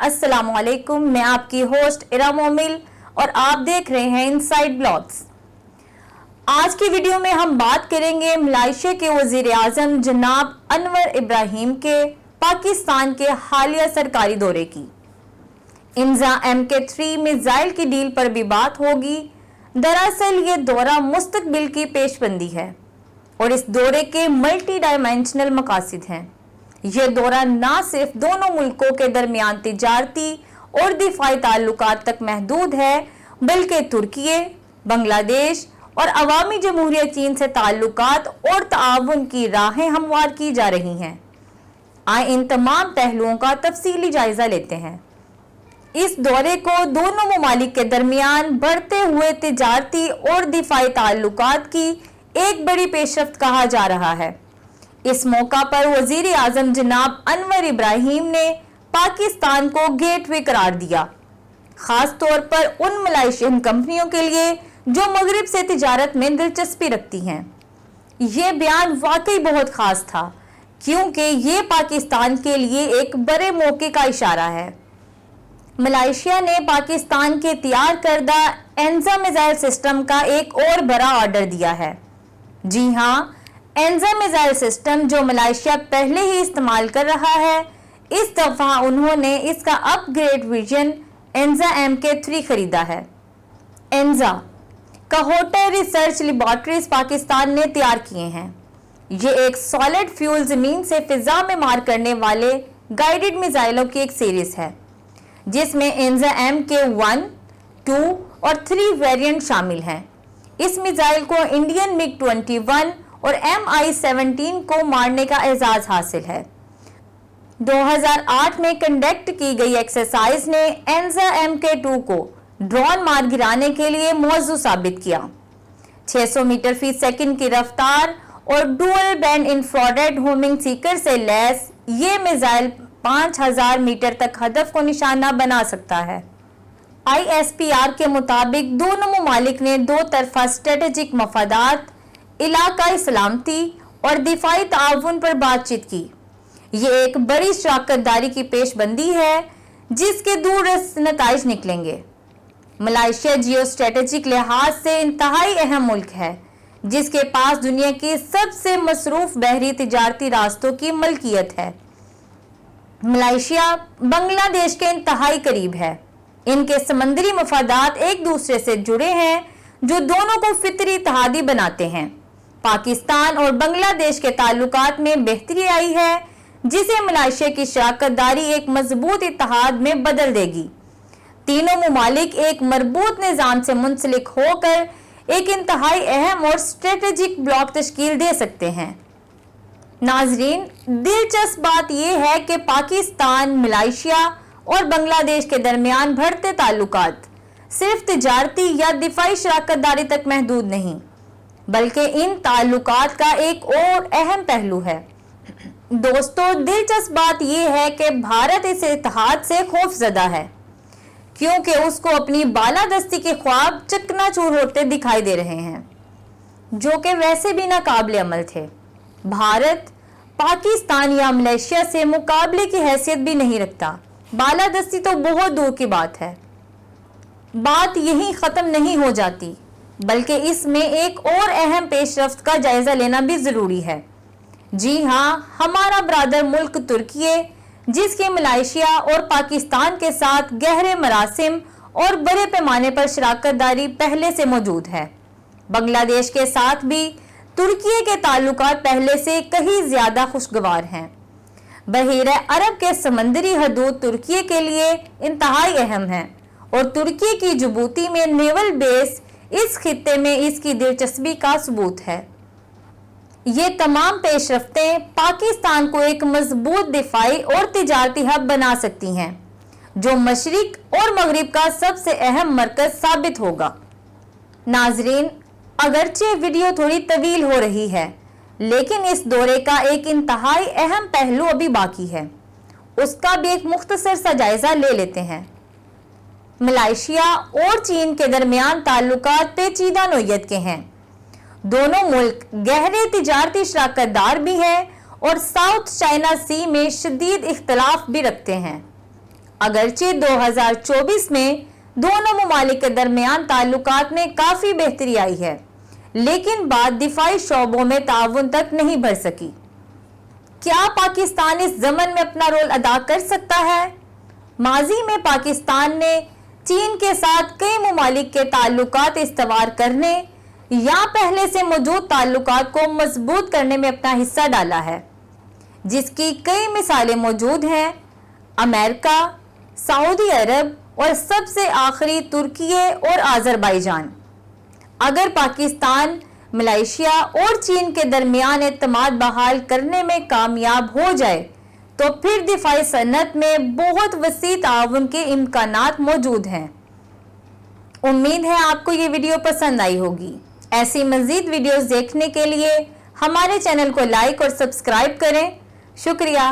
असलकुम मैं आपकी होस्ट इरा मोमिल और आप देख रहे हैं इनसाइड ब्लॉग्स आज की वीडियो में हम बात करेंगे मलाइशिया के वज़ीर आज़म जनाब अनवर इब्राहिम के, पाकिस्तान के हालिया सरकारी दौरे की। Anza M K three missile की डील पर भी बात होगी। दरअसल ये दौरा मुस्तकबिल की पेशबंदी है और इस दौरे के मल्टी डायमेंशनल मकासद हैं। यह दौरा न सिर्फ़ दोनों मुल्कों के दरमियान तजारती और दिफाई ताल्लुक तक महदूद है, बल्कि तुर्की बांग्लादेश और अवामी जमहूरिया चीन से ताल्लुक और ताउन की राहें हमवार की जा रही हैं। आए इन तमाम पहलुओं का तफसीली जायजा लेते हैं। इस दौरे को दोनों ममालिक के दरमियान बढ़ते हुए तजारती और दिफाई ताल्लुक की एक बड़ी पेशरफ कहा जा रहा है। इस मौका पर वज़ीर आज़म जनाब अनवर इब्राहिम ने पाकिस्तान को गेटवे करार दिया। खास तौर पर उन मलाइशियन कंपनियों के लिए जो मगरब से तजारत में दिलचस्पी रखती हैं। ये बयान वाकई बहुत खास था, क्योंकि ये पाकिस्तान के लिए एक बड़े मौके का इशारा है। मलाइशिया ने पाकिस्तान के तैयार करदा एंजा मिसाइल सिस्टम का एक और बड़ा ऑर्डर दिया है। जी हाँ एंजा मिसाइल सिस्टम जो मलाइशिया पहले ही इस्तेमाल कर रहा है। इस दफ़ा उन्होंने इसका upgrade version Anza M K three खरीदा है। एंजा, कहोटे रिसर्च लेबॉर्ट्रीज पाकिस्तान ने तैयार किए हैं। ये एक सॉलिड फ्यूल ज़मीन से फिजा में मार करने वाले गाइडेड मिसाइलों की एक सीरीज़ है, जिसमें Anza M K one two और थ्री वेरिएंट शामिल हैं। इस मिसाइल को इंडियन मिग 21 और एम आई सेवनटीन को मारने का एजाज हासिल है। 2008 में कंडक्ट की गई एक्सरसाइज ने एनजा एम के टू को ड्रोन मार गिराने के लिए मौजू साबित किया। 600 मीटर फ़ी सेकंड की रफ्तार और dual band infrared homing seeker से लैस ये मिसाइल 5000 मीटर तक हदफ को निशाना बना सकता है। आईएसपीआर के मुताबिक दोनों ममालिक ने दो तरफा स्ट्रेटेजिक मफादात इलाकाई सलामती और दिफाई ताउन पर बातचीत की। ये एक बड़ी शराकतदारी की पेशबंदी है, जिसके दूर नतज निकलेंगे। मलाइशिया जियो स्ट्रेटेजिक लिहाज से इंतहाई अहम मुल्क है, जिसके पास दुनिया की सबसे मसरूफ बहरी तजारती रास्तों की मलकियत है। मलाइशिया बांग्लादेश के इंतहाई करीब है। इनके समंदरी मफादात एक दूसरे से जुड़े हैं, जो दोनों को फितरी तहादी बनाते हैं। पाकिस्तान और बांग्लादेश के ताल्लुकात में बेहतरी आई है, जिसे मलाइशिया की शराकतदारी एक मज़बूत इतिहाद में बदल देगी। तीनों ममालिक एक मरबूत निज़ाम से मुंसलिक होकर एक इंतहाई अहम और स्ट्रेटेजिक ब्लॉक तश्कील दे सकते हैं। नाजरीन, दिलचस्प बात यह है कि पाकिस्तान, मलाइशिया और बांग्लादेश के दरमियान बढ़ते ताल्लुकात सिर्फ़ तजारती या दिफाई शराकतदारी तक महदूद नहीं। बल्कि इन ताल्लुकात का एक और अहम पहलू है। दोस्तों, दिलचस्प बात यह है कि भारत इस इतिहाद से खौफजदा है, क्योंकि उसको अपनी बालादस्ती के ख्वाब चकनाचूर होते दिखाई दे रहे हैं, जो कि वैसे भी नाकाबले अमल थे। भारत पाकिस्तान या मलेशिया से मुकाबले की हैसियत भी नहीं रखता। बालादस्ती तो बहुत दूर की बात है। बात यही ख़त्म नहीं हो जाती। बल्कि इसमें एक और अहम पेशरफ का जायज़ा लेना भी ज़रूरी है। जी हाँ हमारा ब्रादर मुल्क तुर्की जिसके मलाइशिया और पाकिस्तान के साथ गहरे मरासिम और बड़े पैमाने पर शराकत दारी पहले से मौजूद है। बांग्लादेश के साथ भी तुर्की के ताल्लुक पहले से कहीं ज़्यादा खुशगवार हैं। बहिर अरब के समंदरी हदूद तुर्की के लिए इंतहाई अहम है और तुर्की की जबूती में नेवल बेस इस खत्े में इसकी दिलचस्पी का सबूत है। ये तमाम पेशरफतें पाकिस्तान को एक मज़बूत दिफाई और तजारती हब बना सकती हैं, जो मशरक और मगरब का सबसे अहम मरकज साबित होगा। नाजरीन, अगरचे वीडियो थोड़ी तवील हो रही है, लेकिन इस दौरे का एक इंतहाई अहम पहलू अभी बाकी है। उसका भी एक मुख्तसर सा जायजा ले लेते हैं। मलाइशिया और चीन के दरमियान ताल्लुक पेचीदा नोयत के हैं। दोनों मुल्क गहरे तजारती शराकतदार भी हैं और साउथ चाइना सी में शदीद इख्तलाफ भी रखते हैं। अगरचे 2024 में दोनों ममालिक के दरमियान ताल्लुकात में काफ़ी बेहतरी आई है, लेकिन बाद दिफाई शोबों में ताउन तक नहीं बढ़ सकी। क्या पाकिस्तान इस जमन में अपना रोल अदा कर सकता है? माजी में पाकिस्तान ने चीन के साथ कई ममालिक के ताल्लुकात इस्तवार करने, या पहले से मौजूद ताल्लुक को मज़बूत करने में अपना हिस्सा डाला है। जिसकी कई मिसालें मौजूद हैं, अमेरिका, सऊदी अरब और सबसे आखिरी तुर्की और आज़रबाईजान। अगर पाकिस्तान, मलेशिया और चीन के दरमियान एतमाद बहाल करने में कामयाब हो जाए तो फिर दिफाई सनत में बहुत वसी ताउन के इम्कान मौजूद हैं। उम्मीद है आपको ये वीडियो पसंद आई होगी। ऐसी मज़ीद वीडियोस देखने के लिए हमारे चैनल को लाइक और सब्सक्राइब करें। शुक्रिया।